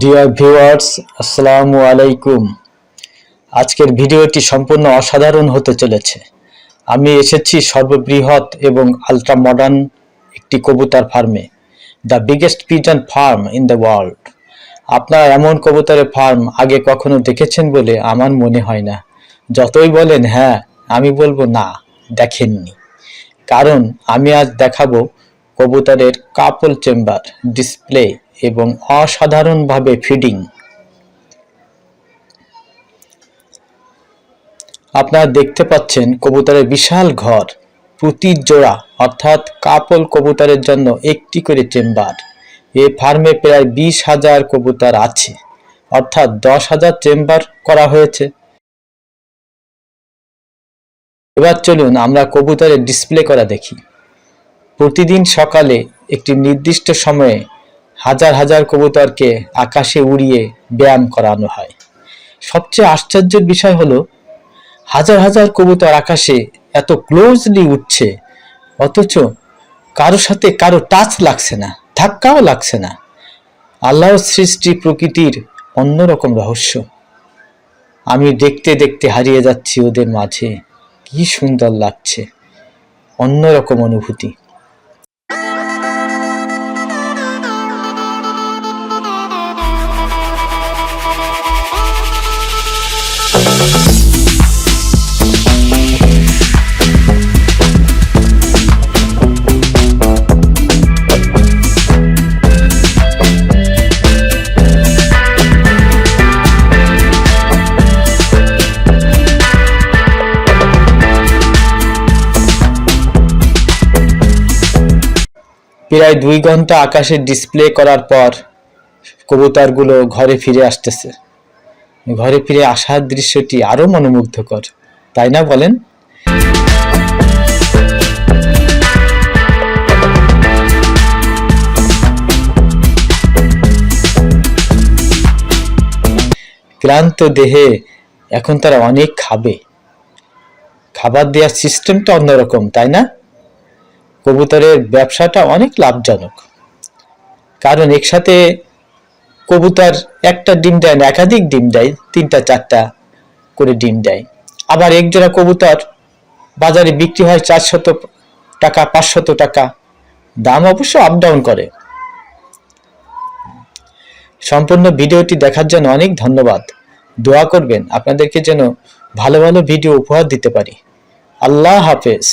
Dear viewers আসসালামু আলাইকুম। আজকের ভিডিওটি সম্পূর্ণ অসাধারণ হতে চলেছে। আমি এসেছি সর্ববৃহৎ এবং আলট্রা মডার্ন একটি কবুতর ফার্মে the biggest pigeon farm in the world আপনারা এমন কবুতরের ফার্ম আগে কখনো দেখেছেন বলে আমার মনে হয় না। যতই বলেন হ্যাঁ আমি বলব না, দেখেননি। কারণ আমি আজ দেখাবো কবুতরের কাপল চেম্বার ডিসপ্লে এবং অসাধারণভাবে ফিডিং। আপনারা দেখতে পাচ্ছেন কবুতরের বিশাল ঘর প্রতি জোড়া, অর্থাৎ কাপল কবুতরের জন্য একটি করে চেম্বার। এই ফার্মে প্রায় বিশ হাজার কবুতর আছে, অর্থাৎ দশ হাজার চেম্বার করা হয়েছে। এবার চলুন আমরা কবুতরের ডিসপ্লে করা দেখি। প্রতিদিন সকালে একটি নির্দিষ্ট সময়ে হাজার হাজার কবুতরকে আকাশে উড়িয়ে ব্যায়াম করানো হয়। সবচেয়ে আশ্চর্যের বিষয় হলো, হাজার হাজার কবুতর আকাশে এত ক্লোজলি উঠছে, অথচ কারও সাথে কারও টাচ লাগছে না, ধাক্কাও লাগছে না। আল্লাহর সৃষ্টি প্রকৃতির অন্যরকম রহস্য। আমি দেখতে দেখতে হারিয়ে যাচ্ছি ওদের মাঝে, কি সুন্দর লাগছে, অন্যরকম অনুভূতি। প্রায় দুই ঘণ্টা আকাশে ডিসপ্লে করার পর কবুতরগুলো ঘরে ফিরে আসতেছে। ঘরে ফিরে আসার দৃশ্যটি আরও মনোমুগ্ধকর, তাই না বলেন? ক্লান্ত দেহে এখন তারা অনেক খাবে। খাবার দেওয়ার সিস্টেমটা অন্যরকম, তাই না? কবুতরের ব্যবসাটা অনেক লাভজনক। কারণ একসাথে কবুতর একটা ডিম দেয় না, একাধিক ডিম দেয়, তিনটা, চারটা করে ডিম দেয়। আবার এক জোড়া কবুতর বাজারে বিক্রি হয় চারশত টাকা, পাঁচশত টাকা। দাম অবশ্য আপ ডাউন করে। সম্পূর্ণ ভিডিওটি দেখার জন্য অনেক ধন্যবাদ। দোয়া করবেন, আপনাদেরকে যেন ভালো ভালো ভিডিও উপহার দিতে পারি। আল্লাহ হাফেজ।